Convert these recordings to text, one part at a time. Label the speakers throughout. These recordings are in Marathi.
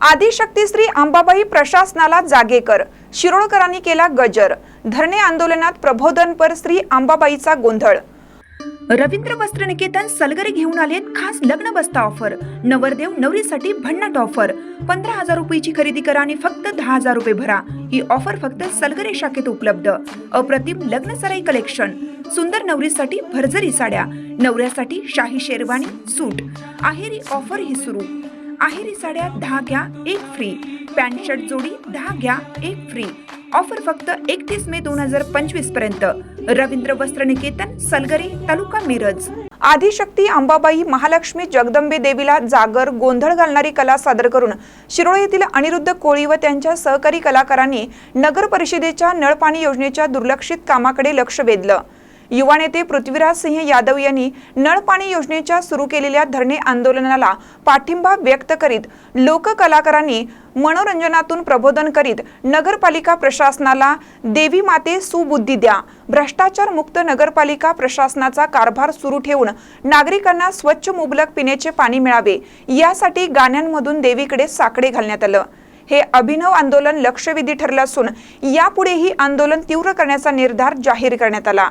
Speaker 1: आदिशक्ती श्री अंबाबाई प्रशासनाला जागे कर. शिरोळकरांनी केला गजर. धरणे आंदोलनात प्रबोधनपर श्री अंबाबाईचा गोंधळ. रवींद्र वस्त्र निकेतन सलगरे घेऊन आलेत खास लग्न बस्ता ऑफर. नवरदेव नवरीसाठी भन्नाट ऑफर. पंधरा हजार रुपयाची खरेदी करा आणि फक्त दहा हजार रुपये भरा. ही ऑफर फक्त सलगरे शाखेत उपलब्ध. अप्रतिम लग्न सराई कलेक्शन. सुंदर नवरीसाठी भरजरी साड्या. नवऱ्यासाठी शाही शेरवानी सूट. आहेरी ऑफर ही सुरू. आहेरी साड्या दहा घ्या एक फ्री पॅन्ट शर्ट जोडी दहा घ्या एक फ्री ऑफर फक्त एकतीस मे दोन हजार पंचवीसपर्यंत. रवींद्र वस्त्र निकेतन सलगरे तालुका मिरज. आदिशक्ती अंबाबाई महालक्ष्मी जगदंबे देवीला जागर गोंधळ घालणारी कला सादर करून शिरोळी येथील अनिरुद्ध कोळी व त्यांच्या सहकारी कलाकारांनी नगर परिषदेच्या नळपाणी योजनेच्या दुर्लक्षित कामाकडे लक्ष वेधलं. युवा नेते पृथ्वीराज सिंह यादव यांनी नळपाणी योजनेच्या सुरू केलेल्या धरणे आंदोलनाला पाठिंबा व्यक्त करीत लोककलाकारांनी मनोरंजनातून प्रबोधन करीत नगरपालिका प्रशासनाला देवी माते सुबुद्धी द्या भ्रष्टाचार मुक्त नगरपालिका प्रशासनाचा कारभार सुरू ठेवून नागरिकांना स्वच्छ मुबलक पिण्याचे पाणी मिळावे यासाठी गाण्यांमधून देवीकडे साकडे घालण्यात आलं. हे अभिनव आंदोलन लक्षवेधी ठरलं असून यापुढेही आंदोलन तीव्र करण्याचा निर्धार जाहीर करण्यात आला.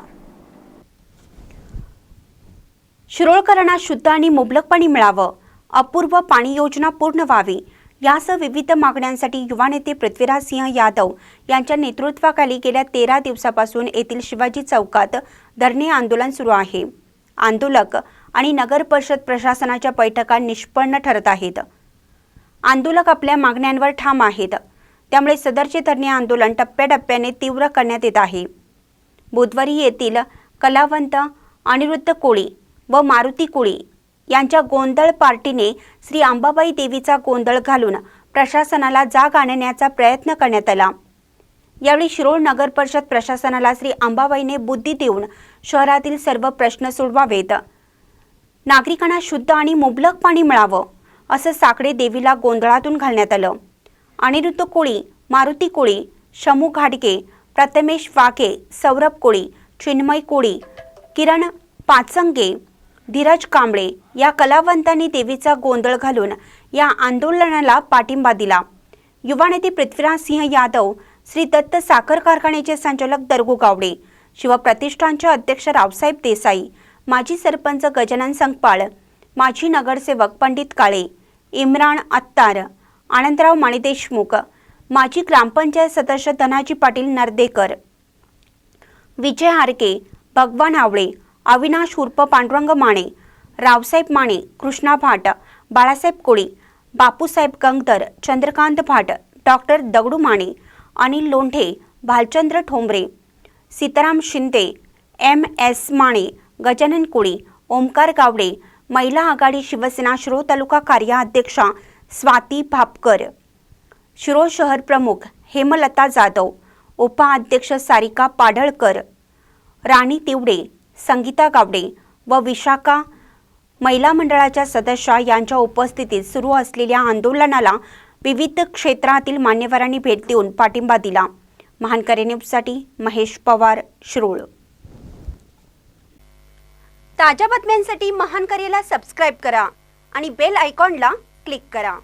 Speaker 2: शिरोळकरांना शुद्ध आणि मुबलक पाणी मिळावं. अपूर्व पाणी योजना पूर्ण व्हावी. यासह विविध मागण्यांसाठी युवा नेते पृथ्वीराज सिंह यादव यांच्या नेतृत्वाखाली गेल्या तेरा दिवसापासून येथील शिवाजी चौकात धरणे आंदोलन सुरू आहे. आंदोलक आणि नगर परिषद प्रशासनाच्या बैठका निष्पन्न ठरत आहेत. आंदोलक आपल्या मागण्यांवर ठाम आहेत. त्यामुळे सदरचे धरणे आंदोलन टप्प्याटप्प्याने तीव्र करण्यात येत आहे. बुधवारी येथील कलावंत अनिरुद्ध कोळी व मारुती कुळे यांच्या गोंधळ पार्टीने श्री अंबाबाई देवीचा गोंधळ घालून प्रशासनाला जाग आणण्याचा प्रयत्न करण्यात आला. यावेळी शिरोळ नगर परिषद प्रशासनाला श्री अंबाबाईने बुद्धी देऊन शहरातील सर्व प्रश्न सोडवावेत. नागरिकांना शुद्ध आणि मुबलक पाणी मिळावं असं साकडे देवीला गोंधळातून घालण्यात आलं. अनिरुद्ध कोळी मारुती कोळी शमू घाडगे प्रथमेश वाघे सौरभ कोळी चिन्मय कोळी किरण पाचंगे धीरज कांबळे या कलावंतांनी देवीचा गोंधळ घालून या आंदोलनाला पाठिंबा दिला. युवा नेते पृथ्वीराज सिंह यादव श्री दत्त साखर कारखान्याचे संचालक दरगू गावडे शिवप्रतिष्ठानचे अध्यक्ष रावसाहेब देसाई माजी सरपंच गजानन संकपाळ माजी नगरसेवक पंडित काळे इम्रान अत्तार आनंदराव माणिदेशमुख माजी ग्रामपंचायत सदस्य धनाजी पाटील नर्देकर विजय हारके भगवान आवळे अविनाश उर्फ पांडुरंग माने रावसाहेब माने कृष्णा भाट बाळासाहेब कोळी Bapusaheb Gangadhar Chandrakant Bhat doctor Dagdu Mane Anil Londhe Bhalchandra Thombare Sitaram Shinde M S Mane Gajanan Koli Omkar Gawade महिला आघाडी शिवसेना शिरो तालुका कार्याध्यक्षा स्वाती भापकर. शिरो शहर प्रमुख हेमलता जाधव उपाध्यक्ष सारिका पाडळकर राणी तिवडे संगीता गावडे व विशाखा महिला मंडळाच्या सदस्या यांच्या उपस्थितीत सुरू असलेल्या आंदोलनाला विविध क्षेत्रातील मान्यवरांनी भेट देऊन पाठिंबा दिला. महानकरे न्यूजसाठी महेश पवार शिरोळ. ताज्या बातम्यांसाठी महानकरेला सबस्क्राईब करा आणि बेल आयकॉनला क्लिक करा.